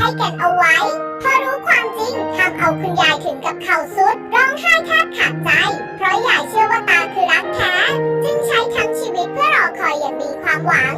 ให้เอาไว้ พอรู้ความจริงทำเอาคุณยายถึงกับเข่าสุด ร้องไห้แทบขาดใจ เพราะยายเชื่อว่าตาคือรักแท้ จึงใช้ทั้งชีวิตเพื่อรอคอยอย่างมีความหวัง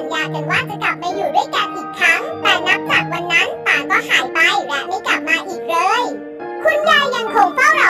สัญญากันว่าจะกลับมาอยู่ด้วยกันอีกครั้ง แต่นับจากวันนั้นป่าก็หายไปและไม่กลับมาอีกเลย คุณยายยังคงเฝ้ารอ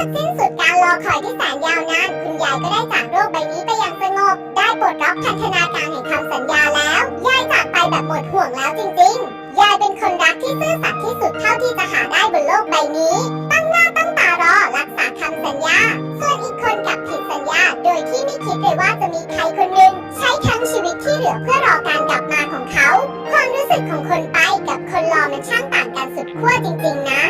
จากสิ้นสุดการรอคอยที่แสนยาวนาน คุณยายก็ได้จากโลกใบนี้ไปอย่างสงบ ได้ปลดล็อกพันธนาการแห่งคำสัญญาแล้ว ยายจากไปแบบหมดห่วงแล้วจริงๆ ยายเป็นคนรักที่ซื่อสัตย์ที่สุดเท่าที่จะหาได้บนโลกใบนี้ ตั้งหน้าตั้งตารอรักษาคำสัญญา ส่วนอีกคนกับผิดสัญญา โดยที่ไม่คิดเลยว่าจะมีใครคนหนึ่งใช้ทั้งชีวิตที่เหลือเพื่อรอการกลับมาของเขา ความรู้สึกของคนไปกับคนรอมันช่างต่างกันสุดขั้วจริง ๆ นะ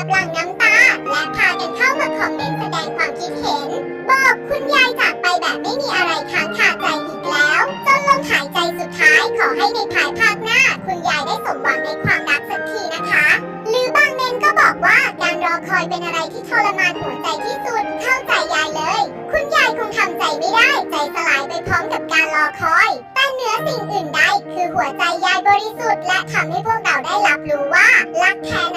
ก็ถึงกับหลังน้ำตา และพากันเข้ามาคอมเมนต์แสดงความคิดเห็น บอกคุณยายจากไปแบบไม่มีอะไรค้างคาใจอีกแล้ว จนลมหายใจสุดท้ายขอให้ในภายภาคหน้า คุณยายได้สมหวังในความรักสักทีนะคะ หรือบางเมนก็บอกว่าการรอคอยเป็นอะไรที่ทรมานหัวใจที่สุด เข้าใจยายเลย คุณยายคงทำใจไม่ได้ ใจสลายไปพร้อมกับการรอคอยแต่เหนือสิ่งอื่นใดคือหัวใจยายบริสุทธิ์และทำให้พวกเราได้รับรู้ว่ารักแท้